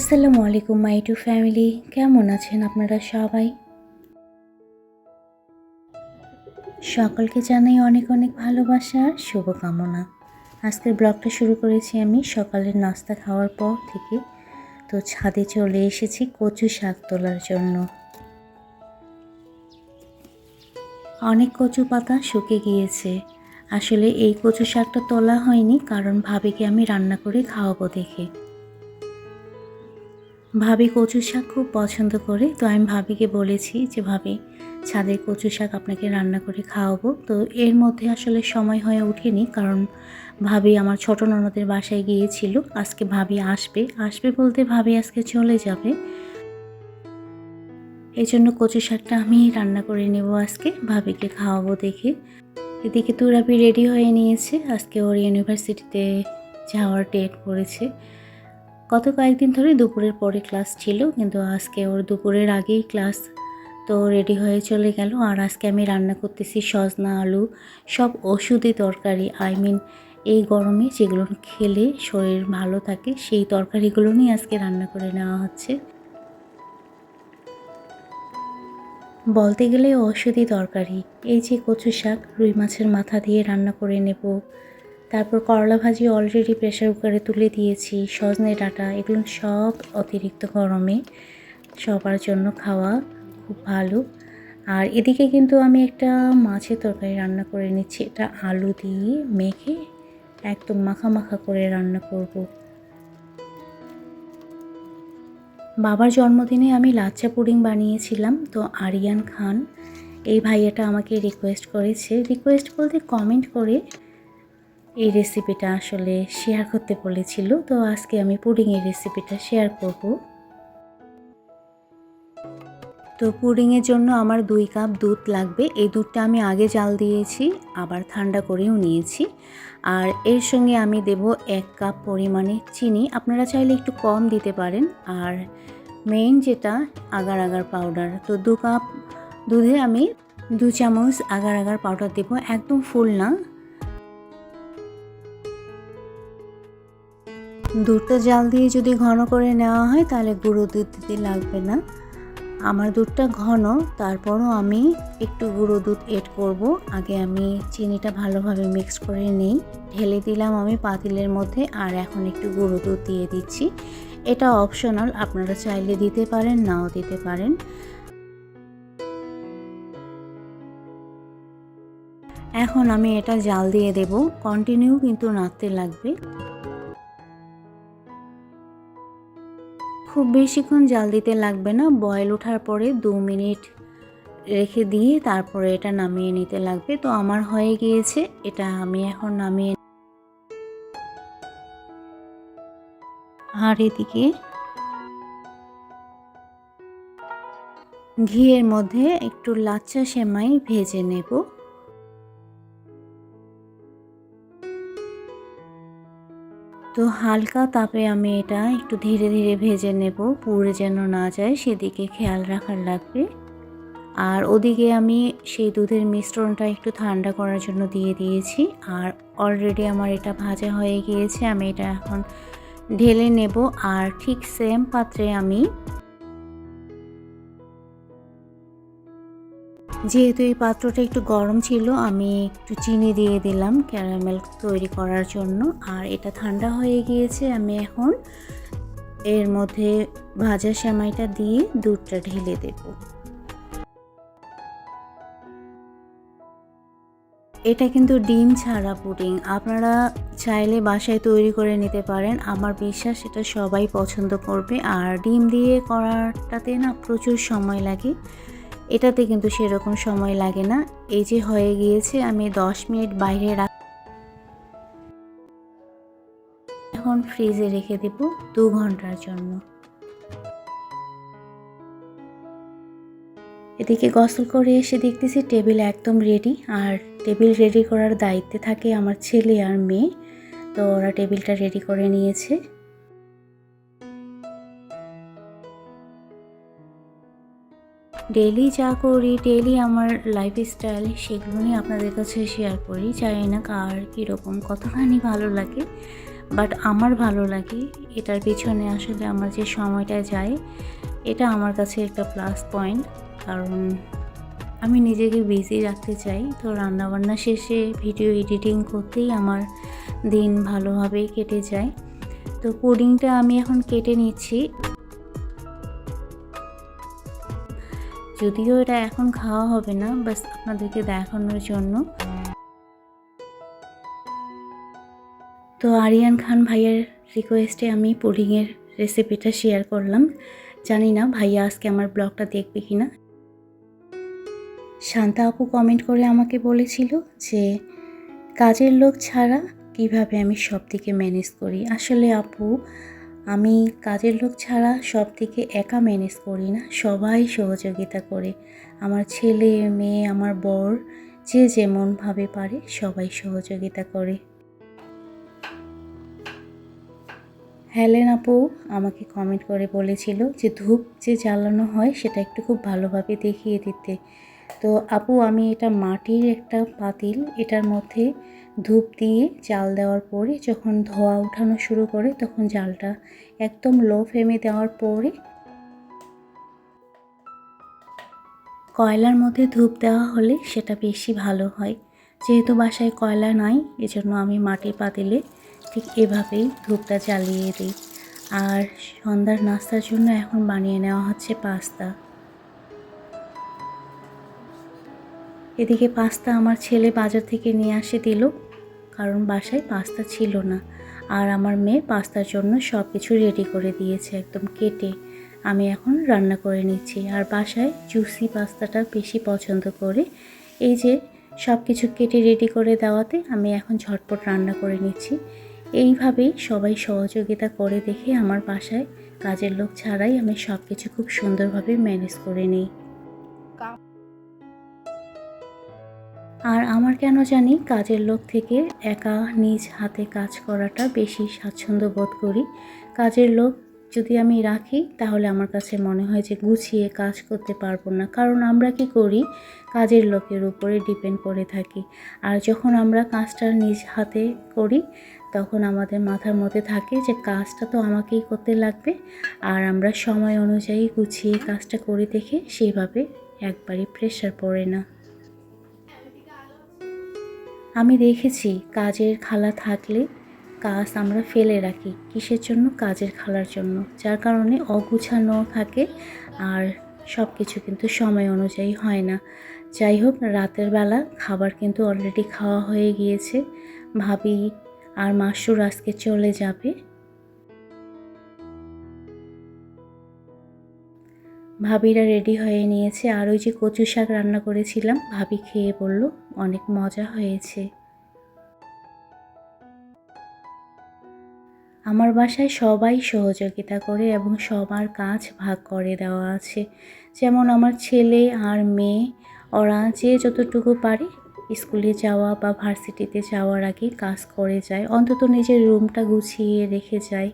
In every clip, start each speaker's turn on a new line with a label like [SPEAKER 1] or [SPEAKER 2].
[SPEAKER 1] আসসালামু আলাইকুম, মাই to family. কেমন আছেন আপনারা সবাই? সকলকে জানাই অনেক অনেক ভালোবাসা আর শুভকামনা। আজকের ব্লগটা শুরু করেছি আমি সকালের নাস্তা খাওয়ার পর থেকে। তো ছাদে চলে এসেছি কচু শাক তোলার জন্য। অনেক কচু পাতা শুকে গিয়েছে। আসলে এই কচু শাকটা তোলা হয়নি, কারণ ভাবিকে আমি রান্না করে খাওয়াবো দেখে। ভাবি কচু শাক খুব পছন্দ করে, তো আমি ভাবিকে বলেছি যে, ভাবি, ছাদের কচু শাক আপনাকে রান্না করে খাওয়াবো। তো এর মধ্যে আসলে সময় হয়ে ওঠেনি, কারণ ভাবি আমার ছোট ননদের বাসায় গিয়েছিল। আজকে ভাবি আসবে। আসবে বলতে ভাবি আজকে চলে যাবে। এই জন্য কচু শাকটা আমি রান্না করে নেব আজকে, ভাবিকে খাওয়াবো দেখে। এদিকে তুরাবি রেডি হয়ে নিয়েছে। আজকে ওর ইউনিভার্সিটিতে যাওয়ার ডেট পড়েছে। গত কয়েকদিন ধরে দুপুরের পরে ক্লাস ছিল, কিন্তু আজকে ওর দুপুরের আগেই ক্লাস তো রেডি হয়ে চলে গেল। আর আজকে আমি রান্না করতেছি সজনা আলু, সব ওষুধি তরকারি। আই মিন এই গরমে যেগুলো খেলে শরীর ভালো থাকে, সেই তরকারিগুলো নিয়ে আজকে রান্না করে নেওয়া হচ্ছে। বলতে গেলে ওষুধি তরকারি। এই যে কচু শাক, রুই মাছের মাথা দিয়ে রান্না করে নেব। তারপর করলা ভাজি অলরেডি প্রেশার কুকারে তুলে দিয়েছি, সজনে ডাঁটা, এগুলো সব অতিরিক্ত গরমে সবার জন্য খাওয়া খুব ভালো। আর এদিকে কিন্তু আমি একটা মাছের তরকারি রান্না করে নিচ্ছি, এটা আলু দিয়ে মেখে একদম মাখা মাখা করে রান্না করব। বাবার জন্মদিনে আমি লাচ্চা পুডিং বানিয়েছিলাম, তো আরিয়ান খান এই ভাইয়াটা আমাকে রিকোয়েস্ট করেছে। রিকোয়েস্ট বলতে কমেন্ট করে এই রেসিপিটা আসলে শেয়ার করতে বলেছিল, তো আজকে আমি পুডিংয়ের রেসিপিটা শেয়ার করব। তো পুডিংয়ের জন্য আমার দুই কাপ দুধ লাগবে, এই দুধটা আমি আগে জাল দিয়েছি, আবার ঠান্ডা করেও নিয়েছি। আর এর সঙ্গে আমি দেব এক কাপ পরিমাণে চিনি, আপনারা চাইলে একটু কম দিতে পারেন। আর মেইন যেটা, আগার আগার পাউডার তো দু কাপ দুধে আমি দু চামচ আগার আগার পাউডার দেবো, একদম ফুল না। দুধটা জাল দিয়ে যদি ঘন করে নেওয়া হয়, তাহলে গুঁড়ো দুধ দিতে লাগবে না। আমার দুধটা ঘন, তারপরও আমি একটু গুঁড়ো দুধ এড করব। আগে আমি চিনিটা ভালোভাবে মিক্স করে নেই। ঢেলে দিলাম আমি পাতিলের মধ্যে, আর এখন একটু গুঁড়ো দুধ দিয়ে দিচ্ছি। এটা অপশনাল আপনারা চাইলে দিতে পারেন, নাও দিতে পারেন। এখন আমি এটা জাল দিয়ে দেব। কন্টিনিউ কিন্তু নাড়তে লাগবে। খুব বেশিক্ষণ জাল দিতে লাগবে না, বয়েল ওঠার পরে দু মিনিট রেখে দিয়ে তারপরে এটা নামিয়ে নিতে লাগবে। তো আমার হয়ে গিয়েছে, এটা আমি এখন নামিয়ে আর এদিকে ঘিয়ের মধ্যে একটু লাচ্চা সেমাই ভেজে নেব। তো হালকা তাপে আমি এটা একটু ধীরে ধীরে ভেজে নেব, পুড়ে যেন না যায়, সেদিকে খেয়াল রাখার লাগবে। আর ওদিকে আমি সেই দুধের মিশ্রণটা একটু ঠান্ডা করার জন্য দিয়ে দিয়েছি। আর অলরেডি আমার এটা ভাজা হয়ে গিয়েছে, আমি এটা এখন ঢেলে নেব। আর ঠিক সেম পাত্রে আমি যেহেতু এই পাত্রটা একটু গরম ছিল, আমি একটু চিনি দিয়ে দিলাম ক্যারামেল তৈরি করার জন্য। আর এটা ঠান্ডা হয়ে গিয়েছে, আমি এখন এর মধ্যে ভাজা সেমাইটা দিয়ে দুধটা ঢেলে দেব। এটা কিন্তু ডিম ছাড়া পুডিং। আপনারা চাইলে বাসায় তৈরি করে নিতে পারেন। আমার বিশ্বাস এটা সবাই পছন্দ করবে। আর ডিম দিয়ে করাটাতে না প্রচুর সময় লাগে। এটাতে কিন্তু সেরকম সময় লাগে না। এই যে হয়ে গিয়েছে, আমি দশ মিনিট বাইরে রাখ এখন ফ্রিজে রেখে দেব দু ঘণ্টার জন্য। এদিকে গসল করে এসে দেখতেছি টেবিল একদম রেডি আর টেবিল রেডি করার দায়িত্বে থাকে আমার ছেলে আর মেয়ে, তো ওরা টেবিলটা রেডি করে নিয়েছে। ডেলি যা করি ডেলি আমার লাইফস্টাইল সেগুলো নিয়ে আপনাদের কাছে শেয়ার করি। জানি না কার কীরকম, কতখানি ভালো লাগে বাট আমার ভালো লাগে। এটার পিছনে আসলে আমার যে সময়টা যায়, এটা আমার কাছে একটা প্লাস পয়েন্ট কারণ আমি নিজেকে বিজি রাখতে চাই, তো রান্নাবান্না শেষে ভিডিও এডিটিং করতেই আমার দিন ভালোভাবেই কেটে যায়। তো পুডিংটা আমি এখন কেটে নিচ্ছি। যদিও এটা এখন খাওয়া হবে না, বাস আপনাদেরকে দেখানোর জন্য। তো আরিয়ান খান ভাইয়ের রিকোয়েস্টে আমি পুডিংয়ের রেসিপিটা শেয়ার করলাম। জানি না ভাইয়া আজকে আমার ব্লগটা দেখবে কি না শান্তা আপু কমেন্ট করে আমাকে বলেছিল যে, কাজের লোক ছাড়া কীভাবে আমি সব দিকে ম্যানেজ করি? আসলে আপু আমি কাজের লোক ছাড়া সব দিকে একা ম্যানেজ করি না। সবাই সহযোগিতা করে। আমার ছেলে, মেয়ে, আমার বর, যে যেমনভাবে পারে সবাই সহযোগিতা করে। হেলেন আপু আমাকে কমেন্ট করে বলেছিল যে ধূপ যে জ্বালানো হয় সেটা একটু খুব ভালোভাবে দেখিয়ে দিতে। তো আপু, আমি এটা মাটির একটা পাতিল, এটার মধ্যে ধূপ দিয়ে জাল দেওয়ার পরে যখন ধোয়া উঠানো শুরু করে, তখন জালটা একদম লো ফ্লেমে দেওয়ার পরে কয়লার মধ্যে ধূপ দেওয়া হলে সেটা বেশি ভালো হয়। যেহেতু বাসায় কয়লা নাই, এজন্য আমি মাটির পাতিলে ঠিক এভাবেই ধূপটা জ্বালিয়ে দিই। আর সন্ধ্যার নাস্তার জন্য এখন বানিয়ে নেওয়া হচ্ছে পাস্তা। এদিকে পাস্তা আমার ছেলে বাজার থেকে নিয়ে আসে দিল। কারণ বাসায় পাস্তা ছিল না। আর আমার মেয়ে পাস্তার জন্য সব কিছু রেডি করে দিয়েছে একদম কেটে। আমি এখন রান্না করে নিচ্ছি। আর বাসায় জুসি পাস্তাটা বেশি পছন্দ করে। এই যে সব কিছু কেটে রেডি করে দেওয়াতে আমি এখন ঝটপট রান্না করে নিচ্ছি। এইভাবেই সবাই সহযোগিতা করে দেখে আমার বাসায় কাজের লোক ছাড়াই আমি সব কিছু খুব সুন্দরভাবে ম্যানেজ করে নিই। আর আমার কেন জানি কাজের লোক থেকে একা নিজ হাতে কাজ করাটা বেশি স্বাচ্ছন্দ্য বোধ করি। কাজের লোক যদি আমি রাখি, তাহলে আমার কাছে মনে হয় যে গুছিয়ে কাজ করতে পারব না। কারণ আমরা কি করি? কাজের লোকের উপরে ডিপেন্ড করে থাকি। আর যখন আমরা কাজটা নিজ হাতে করি, তখন আমাদের মাথার মধ্যে থাকে যে কাজটা তো আমাকেই করতে লাগবে। আর আমরা সময় অনুযায়ী গুছিয়ে কাজটা করে দেখে সেইভাবে একবারই প্রেশার পড়ে না। আমি দেখেছি কাজের খালা থাকলে কাজ আমরা ফেলে রাখি, কিসের জন্য? কাজের খালার জন্য। যার কারণে অগুছানো থাকে আর সব কিছু কিন্তু সময় অনুযায়ী হয় না। যাই হোক, রাতের বেলা খাবার কিন্তু অলরেডি খাওয়া হয়ে গিয়েছে। ভাবি আর মাসুর আজকে চলে যাবে। ভাবিরা রেডি হয়ে নিয়েছে। আর ওই যে কচু শাক রান্না করেছিলাম, ভাবি খেয়ে বলল অনেক মজা হয়েছে। আমার বাসায় সবাই সহযোগিতা করে এবং সবার কাজ ভাগ করে দেওয়া আছে। যেমন আমার ছেলে আর মেয়ে, ওরা যে যতটুকু পারে স্কুলে যাওয়া বা ভার্সিটিতে যাওয়ার আগে কাজ করে যায়। অন্তত নিজের রুমটা গুছিয়ে রেখে যায়।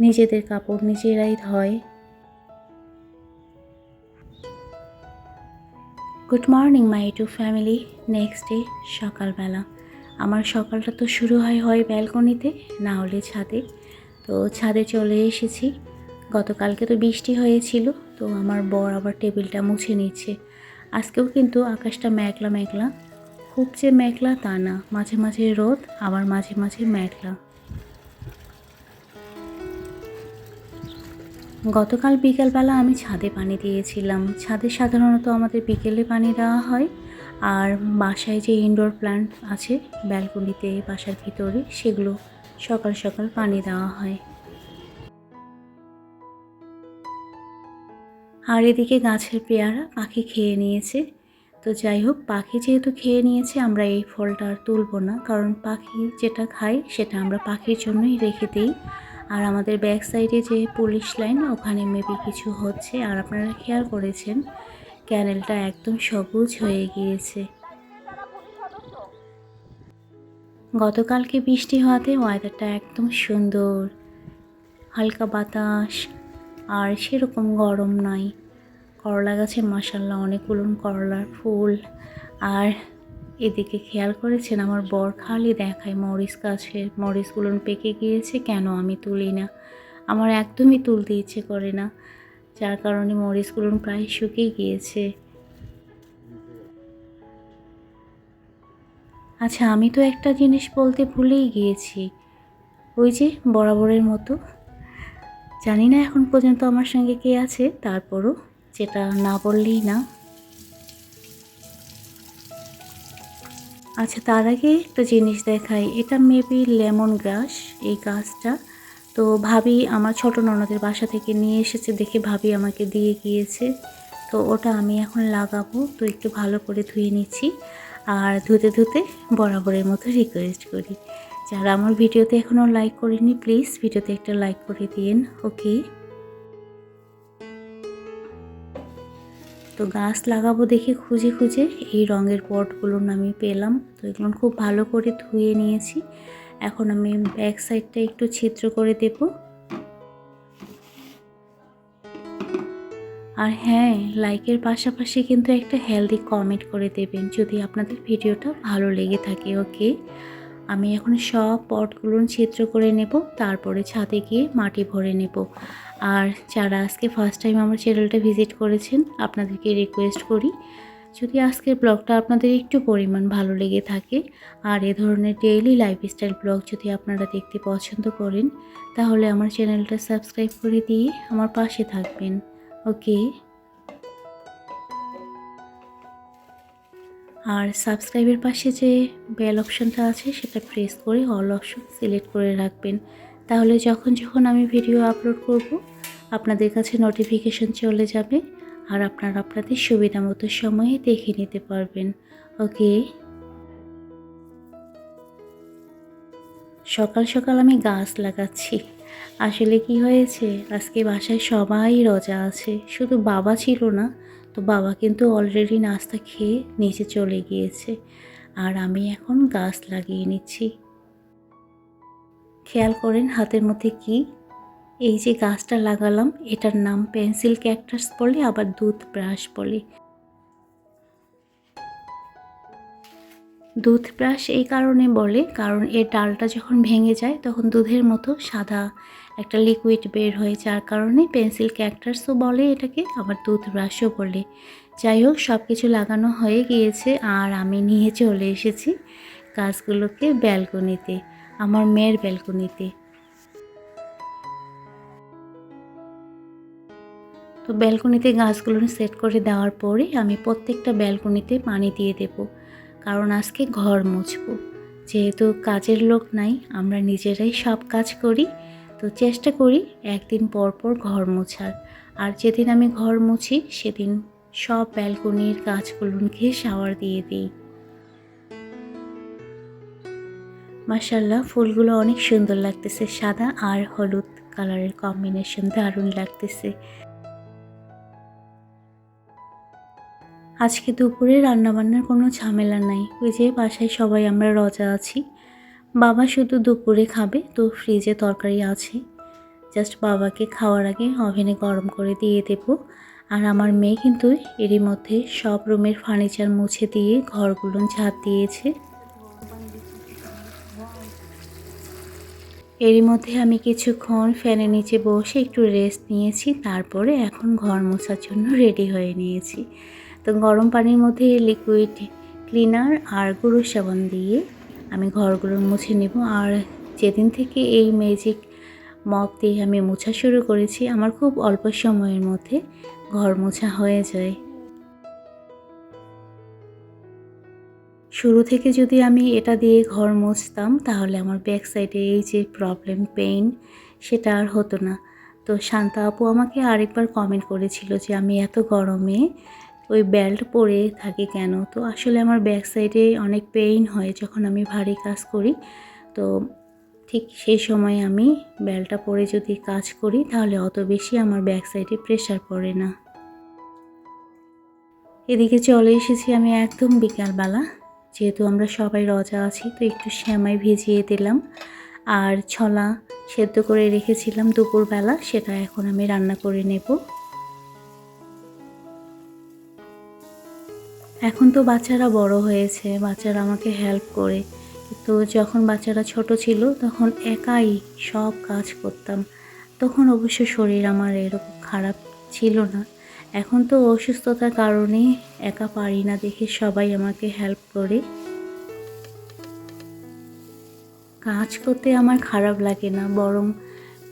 [SPEAKER 1] নিজেদের কাপড় নিজেরাই ধয়। Good morning my to family next day সকালবেলা। আমার সকালটা তো শুরু হয় হয় ব্যালকনিতে, না হলে ছাদে। তো ছাদে চলে এসেছি। গতকালকে তো বৃষ্টি হয়েছিল, তো আমার বর আবার টেবিলটা মুছে নিচ্ছে। আজকেও কিন্তু আকাশটা মেঘলা মেঘলা। খুব যে মেঘলা তা না, মাঝে মাঝে রোদ, আবার মাঝে মাঝে মেঘলা। গতকাল বিকেলবেলা আমি ছাদে পানি দিয়েছিলাম। ছাদে সাধারণত আমাদের বিকেলে পানি দেওয়া হয়। আর বাসায় যে ইনডোর প্ল্যান্ট আছে ব্যালকনিতে বাসার ভিতরে, সেগুলো সকাল সকাল পানি দেওয়া হয়। আর এদিকে গাছের পেয়ারা পাখি খেয়ে নিয়েছে। তো যাই হোক, পাখি যেহেতু খেয়ে নিয়েছে, আমরা এই ফলটা আর তুলব না। কারণ পাখি যেটা খায়, সেটা আমরা পাখির জন্যই রেখে দিই। আর আমাদের ব্যাক সাইডে যে পুলিশ লাইন ওখানে মেবি কিছু হচ্ছে। আর আপনারা খেয়াল করেছেন ক্যানেলটা একদম সবুজ হয়ে গিয়েছে। গতকালকে বৃষ্টি হওয়াতে ওয়েদারটা একদম সুন্দর। হালকা বাতাস, আর সেরকম গরম নাই। করলা গাছে মাসাল্লাহ অনেকগুলো করলার ফুল। আর এদিকে খেয়াল করেছেন আমার বর খালি দেখায় মরিচ গাছের মরিচগুলো পেকে গিয়েছে, কেন আমি তুলি না? আমার একদমই তুলতে ইচ্ছে করে না, যার কারণে মরিচগুলো প্রায় শুকিয়ে গিয়েছে। আচ্ছা আমি তো একটা জিনিস বলতে ভুলেই গিয়েছি। ওই যে বরাবরের মতো। জানি না এখন পর্যন্ত আমার সঙ্গে কে আছে, তারপরও যেটা না বললেই না। আচ্ছা তার আগে একটা জিনিস দেখাই। এটা মেবি লেমন গ্রাস এই গাছটা। তো ভাবি আমার ছোট ননদের বাসা থেকে নিয়ে এসেছে দেখে ভাবি আমাকে দিয়ে গিয়েছে। তো ওটা আমি এখন লাগাবো। তো একটু ভালো করে ধুয়ে নিচ্ছি। আর ধুতে ধুতে বরাবরের মতো রিকোয়েস্ট করি। যারা আমার ভিডিওতে এখনও লাইক করেনি প্লিজ ভিডিওতে একটা লাইক করে দিন ওকে তো গাছ লাগাবো দেখে খুঁজে খুঁজে এই রঙের পটগুলো আমি পেলাম। তো এগুলো খুব ভালো করে ধুয়ে নিয়েছি। এখন আমি ব্যাক সাইডটা একটু ছিদ্র করে দেব। আর হ্যাঁ লাইকের পাশাপাশি কিন্তু একটা হেলদি কমেন্ট করে দেবেন যদি আপনাদের ভিডিওটা ভালো লেগে থাকে ওকে আমি এখন সব পটগুলো ছিদ্র করে নেব, তারপরে ছাদে গিয়ে মাটি ভরে নেব। আর যারা আজকে ফার্স্ট টাইম আমার চ্যানেলটা ভিজিট করেছেন, আপনাদেরকে রিকোয়েস্ট করি, যদি আজকের ব্লগটা আপনাদের একটু পরিমাণ ভালো লেগে থাকে, আর এ ধরনের ডেইলি লাইফস্টাইল ব্লগ যদি আপনারা দেখতে পছন্দ করেন, তাহলে আমার চ্যানেলটা সাবস্ক্রাইব করে দিয়ে আমার পাশে থাকবেন। ওকে আর সাবস্ক্রাইবের পাশে যে বেল অপশানটা আছে, সেটা প্রেস করে অল অপশন সিলেক্ট করে রাখবেন। তাহলে যখন যখন আমি ভিডিও আপলোড করব, আপনাদের কাছে নোটিফিকেশন চলে যাবে আর আপনারা আপনাদের সুবিধা মতো সময়ে দেখে নিতে পারবেন। ওকে সকাল সকাল আমি গাছ লাগাচ্ছি। আসলে কি হয়েছে? আজকে বাসায় সবাই রজা আছে, শুধু বাবা ছিল না তো বাবা কিন্তু অলরেডি নাস্তা খেয়ে নিচে চলে গিয়েছে। আর আমি এখন গাছ লাগিয়ে নিচ্ছি। খেয়াল করেন হাতের মধ্যে কি? এই যে গাছটা লাগালাম, এটার নাম পেন্সিল ক্যাকটাস বলে, আবার দুধ ব্রাশ বলে। দুধ ব্রাশ এই কারণে বলে, কারণ এর ডালটা যখন ভেঙে যায়, তখন দুধের মতো সাদা একটা লিকুইড বের হয়ে যার কারণে পেন্সিল ক্যাকটাসও বলে এটাকে আবার দুধ ব্রাশও বলে। যাই হোক সব কিছু লাগানো হয়ে গিয়েছে আর আমি নিয়ে চলে এসেছি গাছগুলোকে ব্যালকনিতে আমার মেয়ের ব্যালকনিতে তো ব্যালকনিতে গাছগুলো সেট করে দেওয়ার পরে আমি প্রত্যেকটা ব্যালকনিতে পানি দিয়ে দেব, কারণ আজকে ঘর মুছবো। যেহেতু কাজের লোক নাই, আমরা নিজেরাই সব কাজ করি। তো চেষ্টা করি একদিন পর পর ঘর মোছার। আর যেদিন আমি ঘর মুছি, সেদিন সব ব্যালকনির গাছগুলোকে শাওয়ার দিয়ে দিই। মাসাল্লাহ ফুলগুলো অনেক সুন্দর লাগতেছে। সাদা আর হলুদ কালারের কম্বিনেশন দারুণ লাগতেছে। আজকে দুপুরে রান্নাবান্নার কোনো ঝামেলা নাই। ওই যে বাসায় সবাই আমরা রজা আছি বাবা শুধু দুপুরে খাবে, তো ফ্রিজে তরকারি আছে। জাস্ট বাবাকে খাওয়ার আগে ওভেনে গরম করে দিয়ে দেব। আর আমার মেয়ে কিন্তু এরই মধ্যে সব রুমের ফার্নিচার মুছে দিয়ে ঘরগুলো ঝাঁপ দিয়েছে। এরই মধ্যে আমি কিছুক্ষণ ফ্যানের নিচে বসে একটু রেস্ট নিয়েছি, তারপরে এখন ঘর মোছার জন্য রেডি হয়ে নিয়েছি। তো গরম পানির মধ্যে লিকুইড ক্লিনার আর গুঁড়ো সাবান দিয়ে আমি ঘরগুলো মুছে নেব। আর যেদিন থেকে এই ম্যাজিক মপ দিয়ে আমি মোছা শুরু করেছি, আমার খুব অল্প সময়ের মধ্যে ঘর মোছা হয়ে যায়। শুরু থেকে যদি আমি এটা দিয়ে ঘর মুছতাম, তাহলে আমার ব্যাক সাইডে এই যে প্রবলেম পেইন সেটা আর হতো না। তো শান্তা আপু আমাকে আরেকবার কমেন্ট করেছিল যে, আমি এত গরমে ওই বেল্ট পরে থাকি কেন? তো আসলে আমার ব্যাক সাইডে অনেক পেইন হয় যখন আমি ভারী কাজ করি। তো ঠিক সেই সময় আমি বেল্টটা পরে যদি কাজ করি, তাহলে অত বেশি আমার ব্যাক সাইডে প্রেশার পড়ে না। এদিকে চলে এসেছি আমি একদম বিকালবেলা। যেহেতু আমরা সবাই রজা আছি, তো একটু শ্যামাই ভিজিয়ে দিলাম। আর ছলা সেদ্ধ করে রেখেছিলাম দুপুরবেলা, সেটা এখন আমি রান্না করে নেব। এখন তো বাচ্চারা বড় হয়েছে, বাচ্চারা আমাকে হেল্প করে। তো যখন বাচ্চারা ছোট ছিল, তখন একাই সব কাজ করতাম। তখন অবশ্য শরীর আমার এরকম খারাপ ছিল না। এখন তো অসুস্থতার কারণে একা পারি না দেখে সবাই আমাকে হেল্প করে। কাজ করতে আমার খারাপ লাগে না, বরং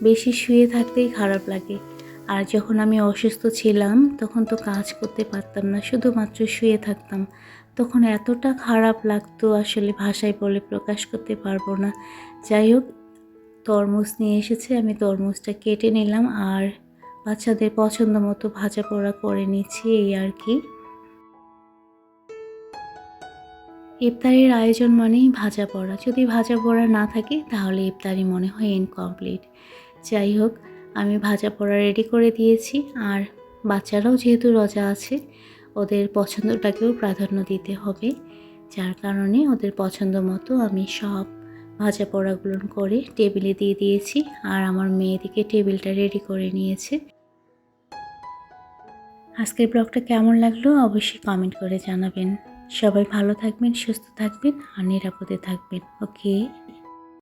[SPEAKER 1] বেশি শুয়ে থাকতেই খারাপ লাগে। আর যখন আমি অসুস্থ ছিলাম, তখন তো কাজ করতে পারতাম না, শুধুমাত্র শুয়ে থাকতাম। তখন এতটা খারাপ লাগতো আসলে ভাষায় বলে প্রকাশ করতে পারব না। যাই হোক, তরমুজ নিয়ে এসেছে, আমি তরমুজটা কেটে নিলাম আর বাচ্চাদের পছন্দ মতো ভাজা পোড়া করে নিচ্ছি এই আর কি। ইফতারির আয়োজন মানেই ভাজা পড়া। যদি ভাজা পড়া না থাকে, তাহলে ইফতারি মনে হয় ইনকমপ্লিট যাই হোক আমি ভাজা পোড়া রেডি করে দিয়েছি আর বাচ্চারাও যেহেতু রজা আছে, ওদের পছন্দটাকেও প্রাধান্য দিতে হবে। যার কারণে ওদের পছন্দ মতো আমি সব ভাজা পোড়াগুলো করে টেবিলে দিয়ে দিয়েছি আর আমার মেয়েদিকে টেবিলটা রেডি করে নিয়েছে। আজকের ব্লগটা কেমন লাগল অবশ্যই কমেন্ট করে জানাবেন। সবাই ভালো থাকবেন, সুস্থ থাকবেন আর নিরাপদে থাকবেন ওকে